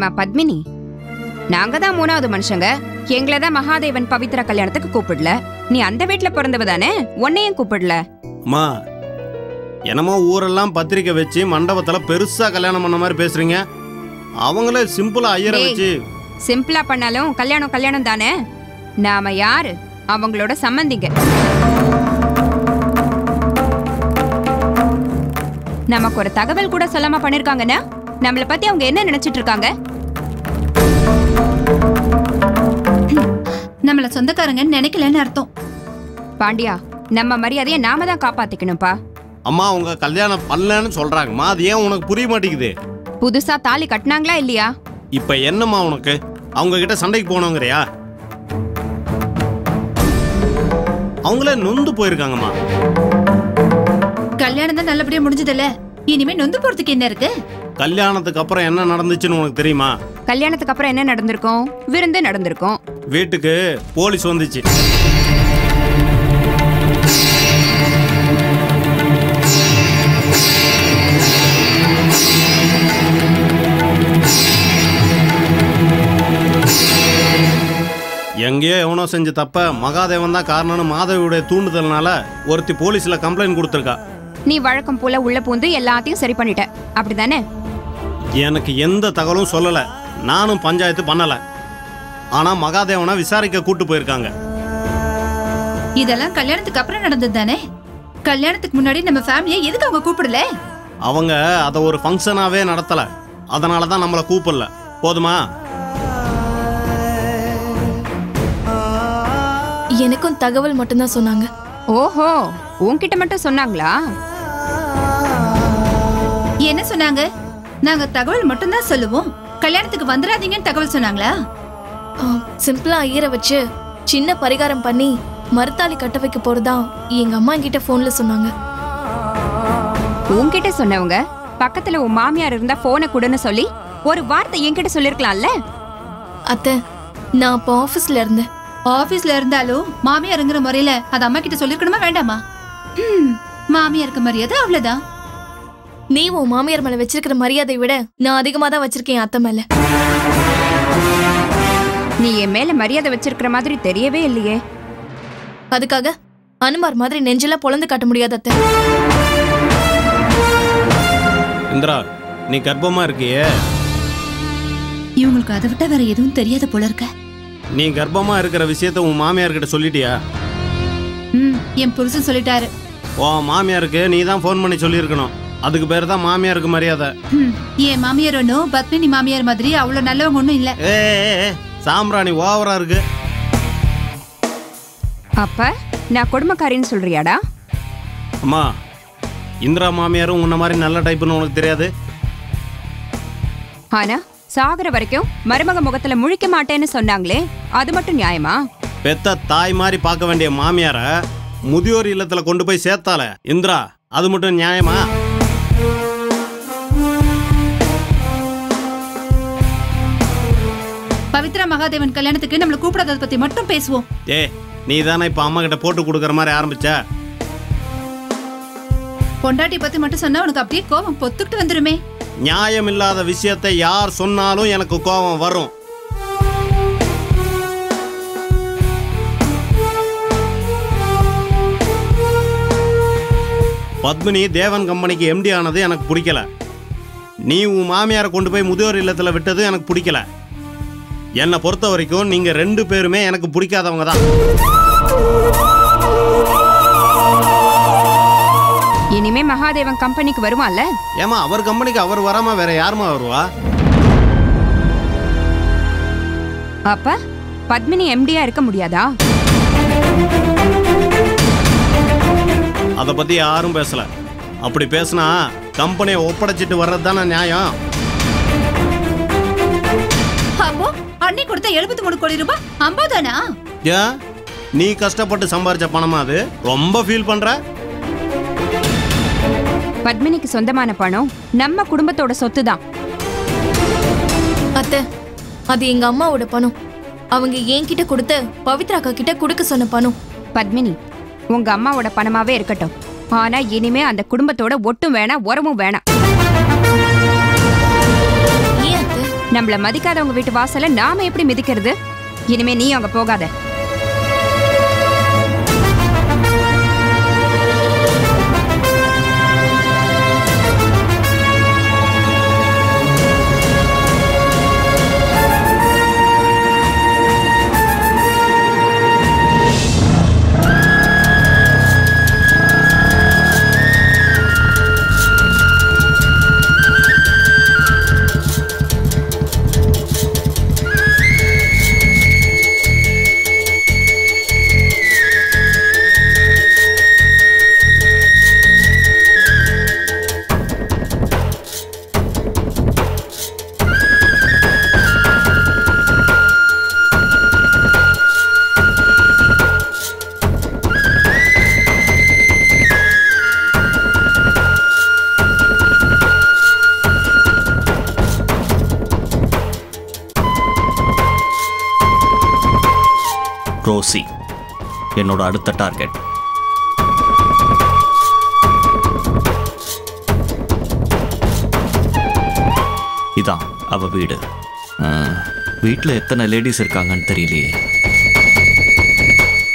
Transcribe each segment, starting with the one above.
ஏமா பத்மினி. நாங்க தான் மூணாவது மனுஷங்க. எங்களை தான் மகாதேவன் பவித்ரா கல்யாணத்துக்கு கூப்பிடல. நீ அந்த வீட்ல பிறந்தவ தானே? உன்னையும் கூப்பிடல. அம்மா என்னமோ ஊரெல்லாம் பத்திரிக்கை வச்சு மண்டபத்துல பெருசா கல்யாணம் பண்ண மாதிரி பேசுறீங்க. அவங்களே சிம்பிளா ஐயரை. வச்சு. சிம்பிளா பண்ணாலும் கல்யாணம் கல்யாணம் தானே? நாம யாரு? அவங்களோட சம்மந்திங்க நமக்கு ஒரு தகவல் கூட சொல்லாம பண்ணிருக்காங்கன்னா நம்மள பத்தி அவங்க என்ன நினைச்சிட்டு இருக்காங்க? நம்மள சொந்தக்காரங்கன்னு நினைக்கலன்னு அர்த்தம். பாண்டியா நம்ம மரியாதையை நாம தான் காப்பாத்திக்கணும்ப்பா. அம்மா அவங்க கல்யாணம் பண்ணலன்னு சொல்றாங்கம்மா. அது ஏன் உனக்கு புரிய மாட்டேங்குது? புதுசா தாலி கட்டினாங்களா இல்லையா? இப்ப என்னம்மா உனக்கு? அவங்க கிட்ட சண்டைக்கு போனோங்கிறியா? அவங்களே நொந்து போயிருக்காங்கம்மா. கல்யாணம் தான் நல்லபடியா முடிஞ்சதுல்ல. இனிமே நொந்து போறதுக்கு என்ன இருக்கு? கல்யாணத்துக்கு அப்புறம் என்ன நடந்துச்சுன்னு உனக்கு தெரியுமா? கல்யாணத்துக்கு அப்புறம் என்ன நடந்திருக்கும்? விருந்து நடந்திருக்கும். வீட்டுக்கு போலீஸ் வந்துச்சு. எங்கேயோ எவனோ செஞ்ச தப்ப மகாதேவன் தான் காரணம்னு மாதவியுடைய தூண்டுதல்னால ஒருத்தி போலீஸ்ல கம்ப்ளைண்ட் கொடுத்துருக்கா. நீ வழக்கம் போல உள்ள பூந்து எல்லாத்தையும் சரி பண்ணிட்ட. அப்படிதானே எனக்கு எந்த தகவலும் சொல்லல. நானும் பஞ்சாயத்து பண்ணல. ஆனா மகாதேவனை விசாரிக்க கூட்டு போயிருக்காங்க. இதெல்லாம் கல்யாணத்துக்கு அப்புறம் நடந்தது தானே? கல்யாணத்துக்கு முன்னாடி நம்ம ஃபேமிலியை எதுக்கு அவங்க கூப்பிடல? அவங்க அதை ஒரு ஃபங்க்ஷனாவே நடத்தல. அதனால தான் நம்மளை கூப்பிடல. போதுமா? எனக்கும் தகவல் மட்டும்தான் சொன்னாங்க. ஓஹோ உன்கிட்ட மட்டும் சொன்னாங்களா? என்ன சொன்னாங்க? நாங்க தகவல் மட்டும்தான் சொல்லுவோம். கல்யாணத்துக்கு வந்துடாதீங்கன்னு தகவல் சொன்னாங்களா? ஆ, சிம்பிளா ஐயரை வச்சு சின்ன பரிகாரம் பண்ணி மறுத்தாலி கட்ட வைக்க போறதா எங்க அம்மா என்கிட்ட போன்ல சொன்னாங்க. உன்கிட்ட சொன்னவங்க பக்கத்துல உன் மாமியார் இருந்தா போனை கொடுன்னு சொல்லி ஒரு வார்த்தை என்கிட்ட சொல்லிருக்கலாம்ல? அத்தை நான் அப்போ ஆபீஸ்ல இருந்தேன். ஆபீஸ்ல இருந்தாலும் மாமியாருங்கிற முறையில அது அம்மா கிட்ட சொல்லிருக்கணுமா வேண்டாமா? ம், மாமியாருக்கு மரியாதை அவ்வளவுதான். நீ உன் மாமியார் மேல வச்சிருக்கிற மரியாதை விட நான் அதிகமா தான் வச்சிருக்கேன் அத்தை மேல. நீ என் மேல மரியாதை வச்சிருக்கிற மாதிரி தெரியவே இல்லையே. அதுக்காக அனுமார் மாதிரி நெஞ்செல்லாம் பொழந்து காட்ட முடியாது அத்தை. இந்திரா நீ கர்ப்பமா இருக்கியே? இவங்களுக்கு அதை விட்டா வேற எதுவும் தெரியாத போல இருக்க. நீ கர்ப்பமா இருக்கிற விஷயத்த உன் மாமியார் கிட்ட சொல்லிட்டியா? ம் என் புருஷன் சொல்லிட்டாரு. உன் மாமியாருக்கு நீ தான் ஃபோன் பண்ணி சொல்லியிருக்கணும். அதுக்கு பேர் தான் மாமியாருக்கு மரியாதை. ம், என் மாமியார் ஒன்றும் பத்மினி மாமியார் மாதிரி அவ்வளவு நல்லவங்க ஒன்றும் இல்ல. ஏ சாம்பிராணி ஓவரா இருக்கு. அப்ப நான் கொடுமைக்காரின்னு சொல்றியாடா? அம்மா இந்திரா மாமியாரும் உன்ன மாதிரி நல்ல டைப்புன்னு உனக்கு தெரியாது? ஆனா சாகுற வரைக்கும் மருமக முகத்துல முழிக்க மாட்டேன்னு சொன்னாங்களே அது மட்டும் நியாயமா? பெத்த தாய் மாதிரி பார்க்க வேண்டிய மாமியார முதியோர் இல்லத்துல கொண்டு போய் சேர்த்தால இந்திரா அது மட்டும் நியாயமா? மகாதேவன் கல்யாணத்துக்கு நம்மள கூப்பிடாதத பத்தி மட்டும் பேசுவோம். ஏ நீ தானே இப்ப அம்மா கிட்ட போட்டு கொடுக்குற மாதிரி ஆரம்பிச்ச? பொண்டாட்டி பத்தி மட்டும் சொன்னா உனக்கு அப்படியே கோபம் பொத்துக்கிட்டு வந்துருமே. நியாயம் இல்லாத விஷயத்தை யார் சொன்னாலும் எனக்கு கோபம் வரும். பத்மினி தேவன் கம்பெனிக்கு எம்டி ஆனது எனக்கு பிடிக்கல. நீ உன் மாமியாரை கொண்டு போய் முதியோர் இல்லத்துல விட்டது எனக்கு பிடிக்கல. என்னை பொறுத்த வரைக்கும் நீங்க ரெண்டு பேருமே எனக்கு பிடிக்காதவங்க தான். இனிமே மகாதேவன் கம்பெனிக்கு வருவான்ல? ஏமா அவர் கம்பெனிக்கு அவர் வராம வேற யாருமா வருவா? அப்ப பத்மினி எம்டியா இருக்க முடியாதா? அதை பத்தி யாரும் பேசல. அப்படி பேசினா கம்பெனியை ஒப்படைச்சிட்டு வர்றது தானே நியாயம்? அன்னை கொடுத்த எழுபத்தி மூணு கோடி ரூபாய்? ஐம்பதானா ஏன் நீ கஷ்டப்பட்டு சம்பாரிச்ச பணமா அது? ரொம்ப ஃபீல் பண்ற? பத்மினிக்கு சொந்தமான பணம் நம்ம குடும்பத்தோட சொத்து தான் அத்தை அது எங்க அம்மாவோட பணம். அவங்க என்கிட்ட கொடுத்து பவித்ரா அக்கா கிட்ட கொடுக்க சொன்ன பணம். பத்மினி உங்க அம்மாவோட பணமாவே இருக்கட்டும். ஆனா இனிமே அந்த குடும்பத்தோட ஒட்டும் வேணாம் உரமும் வேணாம். நம்மள மதிக்காதவங்க வீட்டு வாசல்ல நாம எப்படி மிதிக்கிறது? இனிமே நீ அங்க போகாத. என்னோட அடுத்த டார்கெட். இதான் அவ வீடு. வீட்டில் எத்தனை லேடிஸ் இருக்காங்கன்னு தெரியலையே.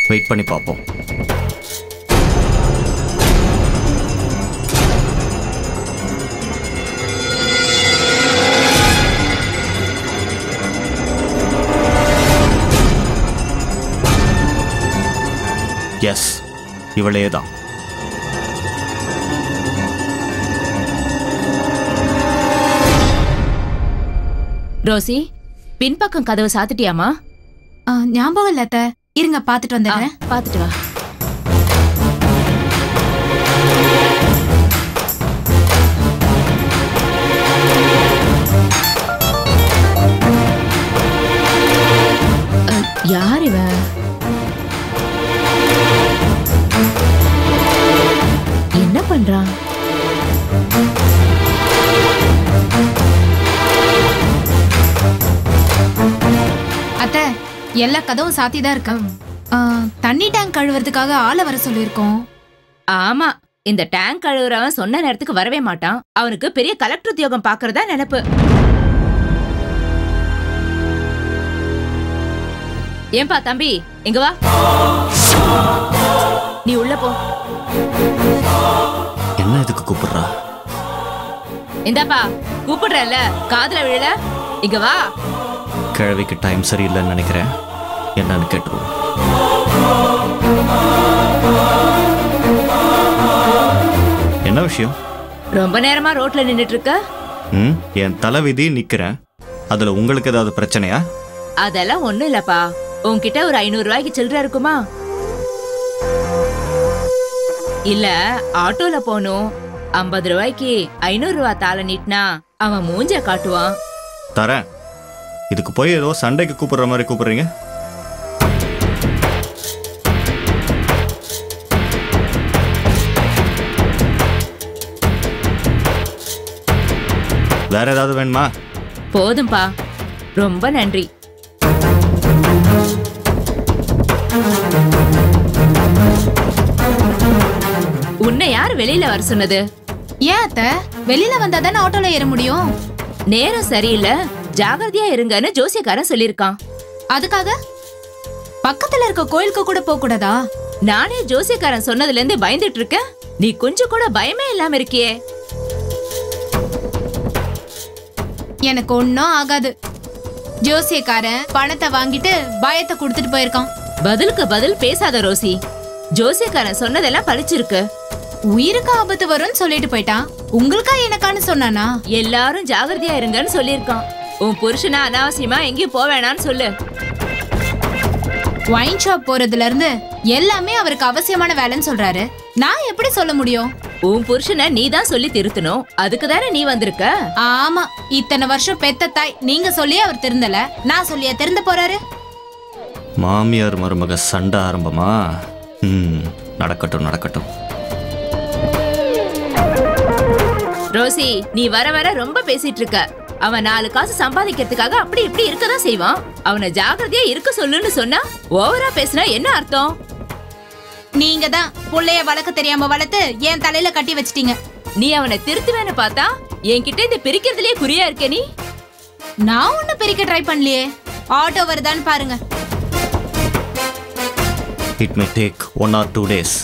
வெயிட் பண்ணி பார்ப்போம். எஸ் இவளே தான் ரோசி பின்பக்கம் கதவு சாத்திட்டியாமா ஞாபகம் இல்ல அத்தை. இருங்க பாத்துட்டு வந்துடுறேன். பாத்துட்டு வா. யார் இவன் அத்தை எல்லா கதவும் சாத்தி தான் இருக்கு தண்ணி டேங்க் கழுவுறதுக்காக ஆளை வர சொல்லியிருக்கோம். ஆமா இந்த டேங்க் கழுவுறவன் சொன்ன நேரத்துக்கு வரவே மாட்டான். அவனுக்கு பெரிய கலெக்டர் உத்தியோகம் பாக்குறதா நினைப்பு. ஏன்பா தம்பி இங்க வா. நீ உள்ள போ. என்ன இதுக்கு கூப்பிடுறா? இந்தாப்பா கூப்பிடுறல்ல காதுல விழல. இங்க வா. கிழவிக்கு டைம் சரியில்லைன்னு நினைக்கிறேன். என்னன்னு கேட்டுருவோம் என்ன விஷயம்? ரொம்ப நேரமா ரோட்ல நின்னுட்டு இருக்க ம் என் தலைவிதி நிக்கிறேன். அதுல உங்களுக்கு ஏதாவது பிரச்சனையா? அதெல்லாம் ஒண்ணும் இல்லப்பா. உன்கிட்ட ஒரு ஐநூறு ரூபாய்க்கு சில்லற இருக்குமா? இல்ல ஆட்டோல போகணும் ஐம்பது ரூபாய்க்கு ஐநூறு ரூபாய் தாள நீட்டினா அவன் மூஞ்ச காட்டுவான். தரேன். இதுக்கு போய் ஏதோ சண்டைக்கு கூப்பிடுற மாதிரி கூப்பிடுறீங்க. வேற ஏதாவது வேணுமா? போதும்பா. ரொம்ப நன்றி. உன்னை யார் வெளியில வர சொன்னது? ஏன் அத்த? வெளியில வந்தா தானே ஆட்டோல ஏற முடியும்? நேரம் சரியில்லை. ஜாகிரதையா இருங்கன்னு ஜோசியக்காரன் சொல்லியிருக்கான். அதுக்காக? பக்கத்துல இருக்க கோயிலுக்கு கூட போக கூடாதா? நானே ஜோசியக்காரன் சொன்னதுல இருந்து பயந்துட்டு இருக்கேன். நீ கொஞ்சம் கூட பயமே இல்லாம இருக்கியே. எனக்கு ஒன்னும் ஆகாது. ஜோசியக்காரன் பணத்தை வாங்கிட்டு பயத்தை கொடுத்துட்டு போயிருக்கான். பதிலுக்கு பதில் பேசாத ரோசி. ஜோசியக்காரன் சொன்னதெல்லாம் பழிச்சிருக்கு. உயிருக்கு ஆபத்து வரும்னு சொல்லிட்டு போயிட்டான் உங்களுக்கா எனக்கான்னு சொன்னானா? எல்லாரும் ஜாகிரதையா இருங்கன்னு சொல்லியிருக்கான். உன் புருஷனா அனாவசியமா எங்கேயும் போக வேணாம்னு சொல்லு. ஒயின் ஷாப் போறதுல இருந்து எல்லாமே அவருக்கு அவசியமான வேலைன்னு சொல்றாரு. நான் எப்படி சொல்ல முடியும்? உன் புருஷனை நீ தான் சொல்லி திருத்தணும். அதுக்கு தானே நீ வந்திருக்க? ஆமா இத்தனை வருஷம் பெத்த தாய் நீங்க சொல்லி அவர் திருந்தல. நான் சொல்லியா திருந்த போறாரு? மாமியார் மருமக சண்டை ஆரம்பமா? ம் நடக்கட்டும் நடக்கட்டும். ரோசி நீ வர வர ரொம்ப பேசிட்டு இருக்க. அவன் நாலு காசு சம்பாதிக்கிறதுக்காக அப்படி இப்படி இருக்கதான் செய்வான். அவனை ஜாகிரதையா இருக்க சொல்லுன்னு சொன்னா ஓவரா பேசினா என்ன அர்த்தம்? நீங்க தான் புள்ளைய வளர்க்க தெரியாம வளர்த்து என் தலையில கட்டி வச்சிட்டீங்க. நீ அவனை திருத்துவேன்னு பார்த்தா என்கிட்ட இந்த பிரிக்கிறதுலயே குறியா இருக்க நீ? நான் ஒன்னும் பிரிக்க ட்ரை பண்ணலையே. ஆட்டோ வருதான்னு பாருங்க. It may take one or two days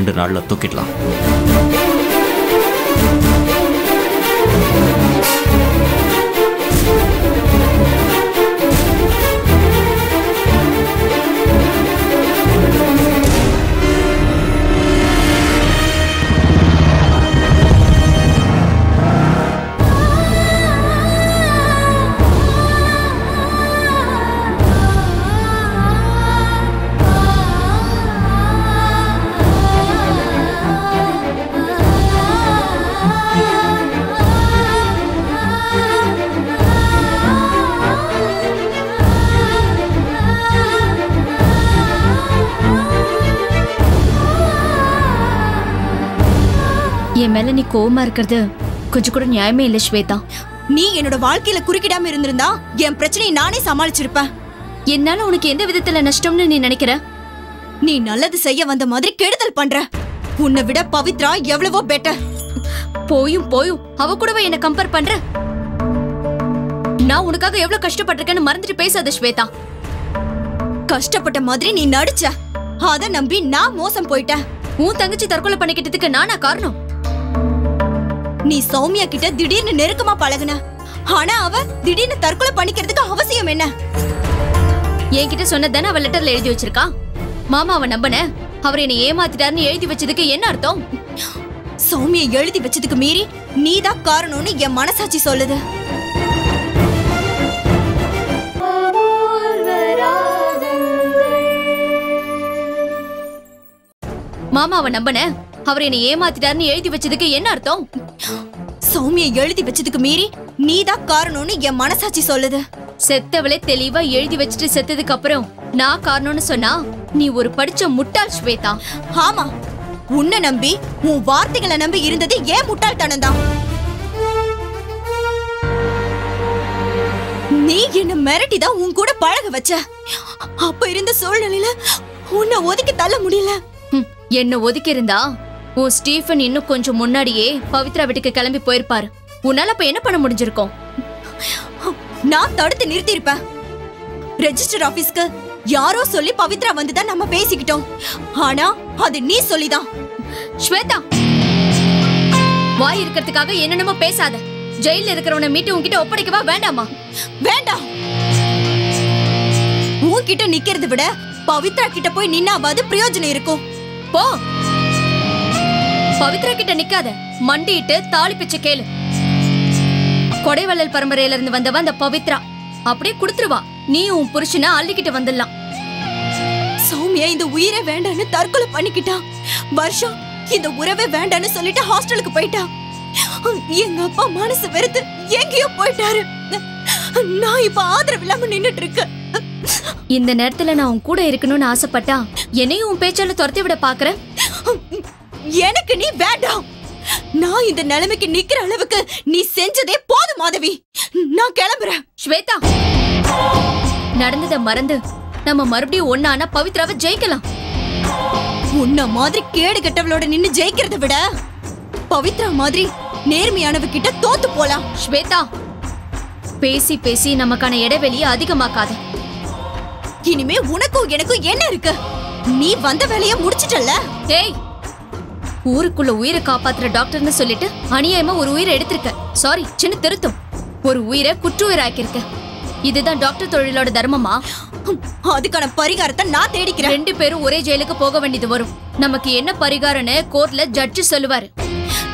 ரெண்டு நாளில் தூக்கிடலாம். என் மேல நீ கோவமா இருக்கிறது. கொஞ்சம் கூட நியாயமே இல்ல ஸ்வேதா. நீ என்னோட வாழ்க்கையில குறுக்கிடாம இருந்திருந்தா என் பிரச்சனையை நானே சமாளிச்சிருப்பேன். என்னால உனக்கு எந்த விதத்துல நஷ்டம்னு நீ நினைக்கிற? நீ நல்லது செய்ய வந்த மாதிரி கெடுதல் பண்ற. உன்னை விட பவித்ரா எவ்வளவோ பெட்டர் போயும் போயும். அவ கூடவே என்ன கம்பேர் பண்ற? நான் உனக்காக எவ்வளவு கஷ்டப்பட்டிருக்கேன்னு மறந்துட்டு பேசாத ஸ்வேதா. கஷ்டப்பட்ட மாதிரி நீ நடிச்ச. அத நம்பி நான் மோசம் போயிட்டேன். உன் தங்கச்சி தற்கொலை பண்ணிக்கிட்டதுக்கு நானா காரணம்? நீ சௌமியா கிட்ட திடீர்னு நெருக்கமா பழகுன. ஆனா அவ திடீர்னு தற்கொலை பண்ணிக்கிறதுக்கு அவசியம் என்ன? என்கிட்ட சொன்னதானே அவ லெட்டர்ல எழுதி வச்சிருக்கா? மாமா அவ நம்பன. அவர் என்னை ஏமாத்திட்டாருன்னு எழுதி வச்சதுக்கு என்ன அர்த்தம்? சௌமியை எழுதி வச்சதுக்கு மீறி நீதான் காரணம்னு என் மனசாட்சி சொல்லுது. மாமாவை நம்பன. அவர் என்னை ஏமாத்திட்டாருன்னு எழுதி வச்சதுக்கு என்ன அர்த்தம்? சௌமியை எழுதி வச்சதுக்கு மீறி நீதான் காரணம்னு என் மனசாட்சி சொல்லுது. செத்தவளே தெளிவா எழுதி வச்சுட்டு செத்ததுக்கு அப்புறம் நான் காரணம்னு சொன்னா நீ ஒரு படிச்ச முட்டாள் ஸ்வேதா ஆமா உன்னை நம்பி உன் வார்த்தைகளை நம்பி இருந்தது ஏன் முட்டாள்தனம் தான்? நீ என்ன மிரட்டி தான் உன் கூட பழக வச்ச. அப்ப இருந்த சூழ்நிலையில உன்னை ஒதுக்கி தள்ள முடியல. என்ன ஒதுக்கி இருந்தா உன் ஸ்டீஃபன் இன்னும் கொஞ்சம் முன்னாடியே பவித்ரா வீட்டுக்கு கிளம்பி போயிருப்பாரு. உன்னால அப்ப என்ன பண்ண முடிஞ்சிருக்கும்? நான் தடுத்து நிறுத்தியிருப்பேன். ரெஜிஸ்டர் ஆபீஸ்க்கு யாரோ சொல்லி பவித்ரா வந்துதான் நம்ம பேசிக்கிட்டோம். ஆனா அது நீ சொல்லிதான். ஸ்வேதா! வாய் இருக்கிறதுக்காக என்னென்னமோ பேசாத. ஜெயில இருக்கிறவனை மீட்டு உன்கிட்ட ஒப்படைக்கவா வேண்டாமா? வேண்டாம் உன்கிட்ட நிக்கிறத விட பவித்ரா கிட்ட போய் நின்னாவது பிரயோஜனம் இருக்கும். போ! பவித்ரா கிட்ட நிக்காத. மண்டிட்டு தாலி பிச்சை கேளு. கொடைவள்ளல் பரம்பரையில இருந்து வந்தவ அந்த பவித்ரா. அப்படியே குடுத்துருவா. நீ உன் புருஷனை அள்ளிக்கிட்டு வந்துடலாம். சௌமியா இந்த உயிரை வேண்டான்னு தற்கொலை பண்ணிக்கிட்டா. வருஷம் இந்த உறவே வேண்டான்னு சொல்லிட்டு ஹாஸ்டலுக்கு போயிட்டா. எங்க அப்பா மனசு வெறுத்து எங்கேயோ போயிட்டாரு. நான் இப்ப ஆதரவு இல்லாம நின்னுட்டு இருக்கேன். இந்த நேரத்துல நான் உன் கூட இருக்கணும்னு ஆசைப்பட்டா என்னையும் உன் பேச்சால துரத்தி விட பாக்குற? எனக்கு நீ வேண்டாம். நான் இந்த நிலைமைக்கு நிக்கிற அளவுக்கு நீ செஞ்சதே போதும் மாதவி. நான் கிளம்புறேன். ஸ்வேதா நடந்ததை மறந்து நம்ம மறுபடியும் ஒன்னானா பவித்ராவை ஜெயிக்கலாம். உன்ன மாதிரி கேடு கெட்டவளோட நின்னு ஜெயிக்கிறத விட பவித்ரா மாதிரி நேர்மையானவ கிட்ட தோத்து போலாம். ஸ்வேதா பேசி பேசி நமக்கான இடைவெளியை அதிகமாக்காத. இனிமே உனக்கும் எனக்கும் என்ன இருக்கு? நீ வந்த வேலைய முடிச்சிட்டல்ல? ஏய் ஊருக்குள்ள உயிரை காப்பாத்துற டாக்டர்னு சொல்லிட்டு அநியாயமா ஒரு உயிரை எடுத்திருக்க. சாரி சின்ன திருத்தம். ஒரு உயிரை குற்றுயிர் ஆக்கியிருக்க இதுதான் டாக்டர் தொழிலோட தர்மமா? அதுக்கான பரிகாரத்தை நான் தேடிக்கிறேன். ரெண்டு பேரும் ஒரே ஜெயிலுக்கு போக வேண்டியது வரும். நமக்கு என்ன பரிகாரம்னு கோர்ட்ல ஜட்ஜி சொல்லுவாரு.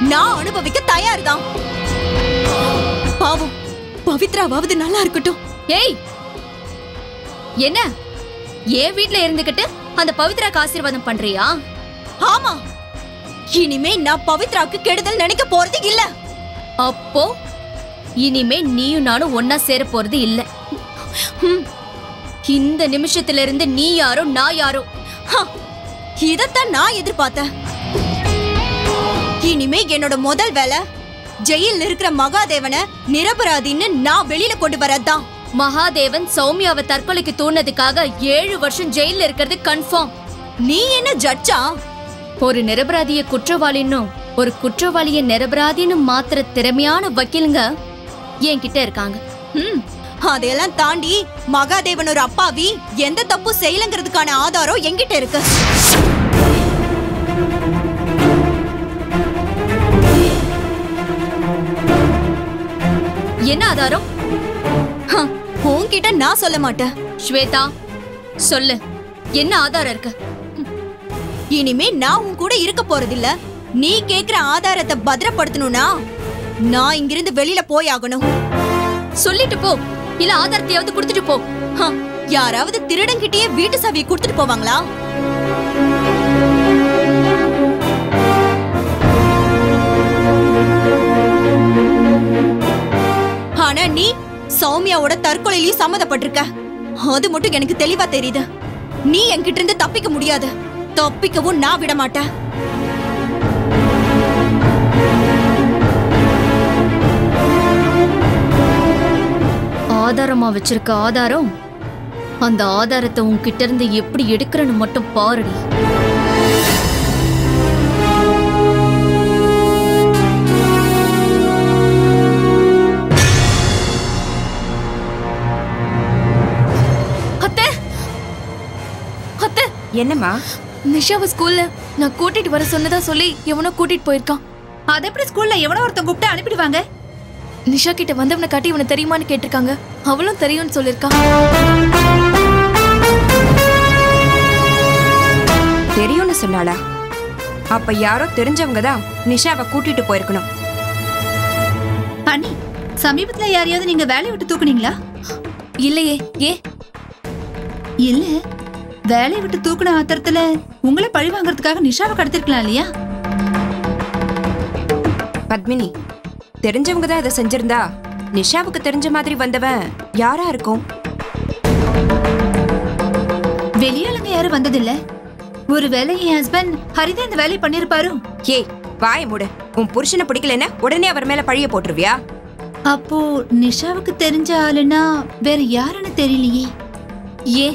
நான் அனுபவிக்க தயார்தான். பாவம் பவித்ராவாவது நல்லா இருக்கட்டும். ஏய்! என்ன? என் வீட்ல இருந்துகிட்டு அந்த பவித்ராக்கு ஆசீர்வாதம் பண்றியா? ஆமா இனிமே நான் பவித்ராக்கு கெடுதல் நினைக்க போறது இல்ல. அப்போ? இனிமே நீயும் நானும் ஒன்னா சேர போறது இல்ல. இந்த நிமிஷத்துல இருந்து நீ யாரோ நான் யாரோ? இதத்தான் நான் எதிர்பார்த்தேன். இனிமே என்னோட முதல் வேலை ஜெயில்ல இருக்கிற மகாதேவனை நிரபராதின்னு நான் வெளியில கொண்டு வரதான் மகாதேவன் சௌமியாவை தற்கொலைக்கு தூண்டதுக்காக ஏழு வருஷம் ஜெயில்ல இருக்கிறது கன்ஃபார்ம் நீ என்ன ஜட்ஜா ஒரு நிரபராதிய குற்றவாளின்னும் ஒரு குற்றவாளிய நிரபராதின்னு மாத்திர திறமையான வக்கீலுங்க என்கிட்ட இருக்காங்க. ம் அதையெல்லாம் தாண்டி மகாதேவன் ஒரு அப்பாவி எந்த தப்பு செய்யலங்கிறதுக்கான ஆதாரம் என்கிட்ட இருக்கு. என்ன ஆதாரம்? உன்கிட்ட நான் சொல்ல மாட்டேன். ஸ்வேதா சொல்லு. என்ன ஆதாரம் இருக்கு? இனிமே நான் உன் கூட இருக்க போறதில்ல. நீ கேக்குற ஆதாரத்தை பத்திரப்படுத்தணும்னா நான் இங்கிருந்து வெளியில போய் ஆகணும். சொல்லிட்டு போ. இல்ல ஆதாரத்தையாவது கொடுத்துட்டு போ. யாராவது திருடங்கிட்டயே வீட்டு சாவியை கொடுத்துட்டு போவாங்களா? ஆனா நீ சௌமியாவோட தற்கொலையிலயும் சம்மதப்பட்டிருக்க அது மட்டும் எனக்கு தெளிவா தெரியுது. நீ என்கிட்ட இருந்து தப்பிக்க முடியாது. தப்பிக்கவும் நான் விட மாட்டேன் ஆதாரமா வச்சிருக்க ஆதாரம்? அந்த ஆதாரத்தை உன்கிட்ட இருந்து எப்படி எடுக்கிறன்னு மட்டும் பாருடி. அத்தை! அத்தை! என்னம்மா? நிஷாவை ஸ்கூல்ல நான் கூட்டிட்டு வர சொன்னதா சொல்லி எவனோ கூட்டிட்டு போயிருக்கான். அது எப்படி ஸ்கூல்ல எவனோ ஒருத்தன் கூப்பிட்டு அனுப்பிடுவாங்க? நிஷா கிட்ட வந்தவனை காட்டி இவனை தெரியுமான்னு கேட்டிருக்காங்க. அவளும் தெரியும்னு சொல்லிருக்கா தெரியும்னு சொன்னாளா? அப்ப யாரோ தெரிஞ்சவங்க தான் நிஷாவை கூட்டிட்டு போயிருக்கணும். அண்ணி சமீபத்துல யாரையாவது நீங்க வேலையை விட்டு தூக்குனீங்களா? இல்லையே ஏ இல்ல வேலையை விட்டு தூக்குன ஆத்திரத்துல உங்களை பழி வாங்குறதுக்காக நிஷாவை கடத்திருக்கலாம் இல்லையா? பத்மினி தெரிஞ்சவங்க தான் இதை செஞ்சிருந்தா நிஷாவுக்கு தெரிஞ்ச மாதிரி வந்தவன் யாரா இருக்கும்? வெளியாளுங்க யாரும் வந்ததில்ல. ஒருவேளை என் ஹஸ்பண்ட் ஹரிதான் இந்த வேலையை பண்ணிருப்பாரு? ஏய் வாய மூடு. உன் புருஷனை பிடிக்கலன்னா உடனே அவர் மேல பழிய போட்டுருவியா? அப்போ நிஷாவுக்கு தெரிஞ்ச ஆளுன்னா வேற யாருன்னு தெரியலையே. ஏ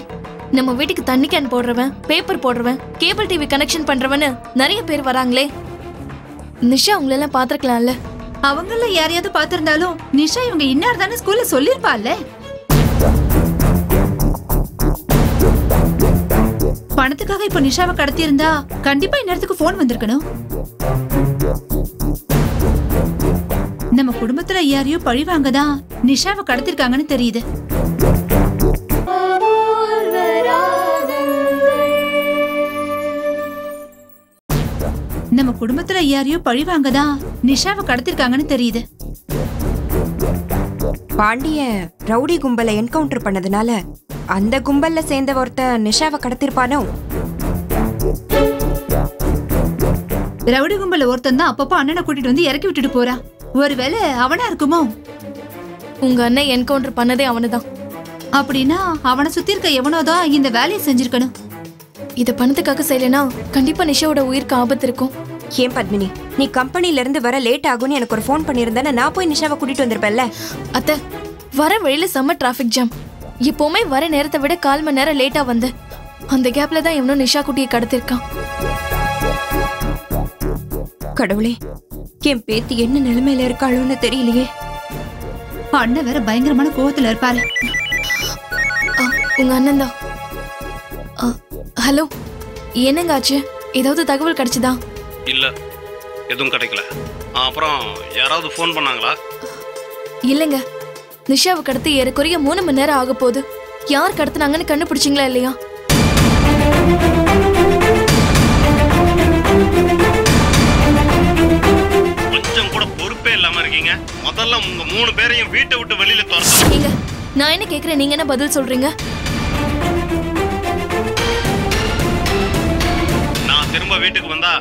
நம்ம வீட்டுக்கு தண்ணி கேன் போடுறவன் பேப்பர் போடுறவன் கேபிள் டிவி கனெக்ஷன் பண்றவன்னு நிறைய பேர் வராங்களே. நிஷா அவங்களெல்லாம் பாத்திருக்கலாம்ல அவங்கள யாரையாவது பார்த்திருந்தாலும் நிஷா இவங்க இன்னார் தானே ஸ்கூல்ல சொல்லிருப்பாள்ல பணத்துக்காக இப்ப நிஷாவை கடத்தியிருந்தா கண்டிப்பா இந்நேரத்துக்கு போன் வந்திருக்கணும். நம்ம குடும்பத்துல யாரையோ பழி வாங்கதான் நிஷாவை கடத்திருக்காங்கன்னு தெரியுது. நம்ம குடும்பத்துல யாரையோ பழி வாங்கதான் நிஷாவை கடத்திருக்காங்கன்னு தெரியுது. பாண்டிய ரவுடி கும்பலை என்கவுண்டர் பண்ணதுனால அந்த கும்பல்ல சேர்ந்த ஒருத்த நிஷாவை கடத்திருப்பானோ? ரவுடி கும்பல ஒருத்தன் தான் அப்பப்போ அண்ணனை கூட்டிட்டு வந்து இறக்கி விட்டுட்டு போறான் ஒருவேளை அவனா இருக்குமோ? உங்க அண்ணன் என்கவுண்டர் பண்ணதே அவனுதான். அப்படின்னா அவனை சுத்தி இருக்க எவனோதான் இந்த வேலையை செஞ்சிருக்கணும். இத பணத்துக்காக செய்யலைன்னா கண்டிப்பா நிஷாவோட உயிருக்கு ஆபத்து இருக்கும். ஏன் பத்மினி? நீ கம்பெனில இருந்து வர லேட் ஆகும்னு எனக்கு ஒரு ஃபோன் பண்ணியிருந்தேன்னா நான் போய் நிஷாவை கூட்டிட்டு வந்திருப்பேன்ல. அத்தை வர வழியில செம்ம டிராஃபிக் ஜாம் எப்பவுமே வர நேரத்தை விட கால் மணி நேரம் லேட்டா வந்து. அந்த கேப்ல தான் எவனோ நிஷா குட்டியை கடத்திருக்கான். கடவுளே என் பேத்தி என்ன நிலைமையில இருக்காளோன்னு தெரியலையே. அண்ணன் வேற பயங்கரமான கோவத்துல இருப்பாரு. ஆ, உங்க அண்ணன் தான். ஹலோ என்னங்க ஆச்சு ஏதாவது தகவல் கிடைச்சதா? இல்லை எதுவும் கிடைக்கல. அப்புறம் யாராவது ஃபோன் பண்ணாங்களா? இல்லைங்க. நிஷாவை கடத்தி ஏறக்குறைய மூணு மணி நேரம் ஆக போகுது. யார் கடத்துனாங்கன்னு கண்டுபிடிச்சிங்களா இல்லையா? கொஞ்சம் கூட பொறுப்பே இல்லாம இருக்கீங்க. முதல்ல உங்க மூணு பேரையும் வீட்டை விட்டு வெளியில துரத்தணும் ஏங்க நான் என்ன கேக்குறேன்? நீங்க என்ன பதில் சொல்றீங்க? வீட்டுக்கு வந்தா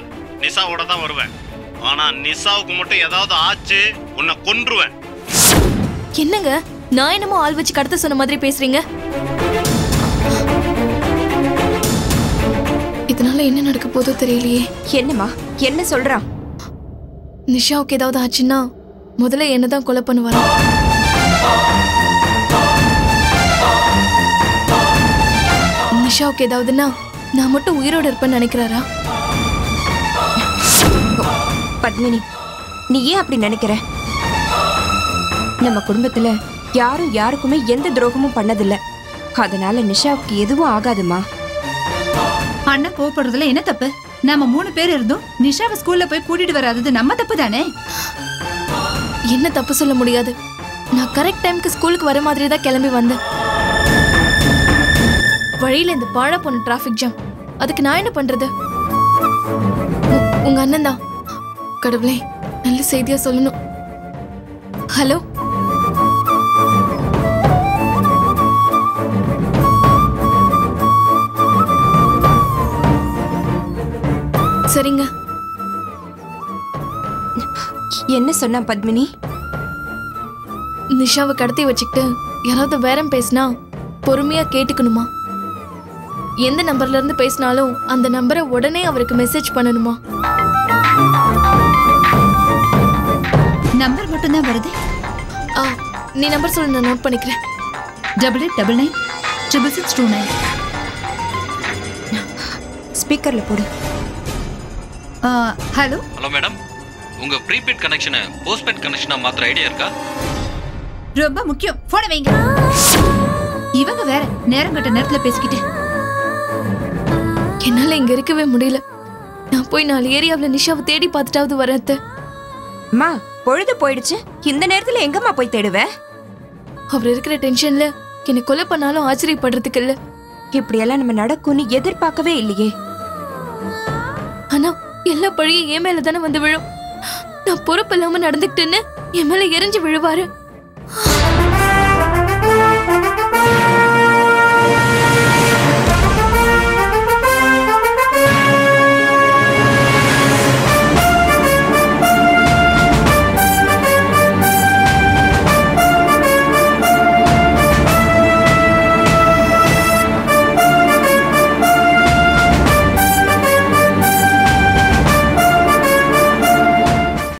நிசாவோட தான் வருவேன். ஆனா நிசாவுக்கு மட்டும் ஏதாவது ஆச்சு உன்னை கொன்றுவேன். என்னங்க? நான் என்னமோ ஆள் வச்சு கடத்த சொன்ன மாதிரி பேசுறீங்க? இதனால என்ன நடக்க போதோ தெரியலையே. என்னம்மா? என்ன சொல்றான்? நிஷாவுக்கு ஏதாவது ஆச்சுன்னா முதல்ல என்னதான் கொலை பண்ணுவாரா நிஷாவுக்கு ஏதாவதுன்னா நான் மட்டும் உயிரோட இருப்பேன்னு நினைக்கிறாரா? பத்மினி நீ ஏன் அப்படி நினைக்கிற? நம்ம குடும்பத்துல யாரும் யாருக்குமே எந்த துரோகமும் பண்ணதில்ல. அதனால நிஷாவுக்கு எதுவும் ஆகாதுமா? அண்ணன் கோவப்படுறதுல என்ன தப்பு? நாம மூணு பேர் இருந்தோம் நிஷாவை ஸ்கூல்ல போய் கூட்டிட்டு வராதது நம்ம தப்பு தானே என்ன தப்பு சொல்ல முடியாது. நான் கரெக்ட் டைம்க்கு ஸ்கூலுக்கு வர மாதிரி தான் கிளம்பி வந்தேன். வழியில இந்த பாழ போன டிராஃபிக் ஜாம் அதுக்கு நான் என்ன பண்றது? உங்க அண்ணன் தான். கடவுளே நல்ல செய்தியா சொல்லணும். ஹலோ? சரிங்க. என்ன சொன்னா பத்மினி? நிஷாவை கடத்தி வச்சுக்கிட்டு யாராவது பேரம் பேசினா பொறுமையா கேட்டுக்கணுமா? எந்த நம்பர்ல இருந்து பேசினாலும் அந்த நம்பரை உடனே அவருக்கு மெசேஜ் பண்ணணுமா? நம்பர் மட்டும் தான் வருது? ஆ நீ நம்பர் சொல்லு நான் நோட் பண்ணிக்கிறேன். Double eight double nine triple six two nine ஸ்பீக்கர்ல போடு. ஹலோ ஹலோ மேடம் உங்க ப்ரீபெய்ட் கனெக்ஷனை போஸ்ட்பெய்ட் கனெக்ஷனா மாத்திர ஐடியா இருக்கா? ரொம்ப முக்கியம். போன வைங்க. இவங்க வேற நேரம் கட்ட நேரத்துல பேசிக்கிட்டு. என்னால இங்க இருக்கவே முடியல. நான் போய் நாலு ஏரியாவில் நிஷாவை தேடி பார்த்துட்டாவது வரத்த அம்மா பொழுது போயிடுச்சு. இந்த நேரத்துல எங்கம்மா போய் தேடுவ? அவர் இருக்கிற டென்ஷன்ல என்னை கொலை பண்ணாலும் ஆச்சரியப்படுறதுக்கு இல்ல இப்படியெல்லாம் நம்ம நடக்கும்னு எதிர்பார்க்கவே இல்லையே. ஆனா எல்லா பழியும் என் மேல தானே வந்து விழும். நான் பொறுப்பு இல்லாம நடந்துக்கிட்டேன்னு என் மேல எரிஞ்சு விழுவாரு.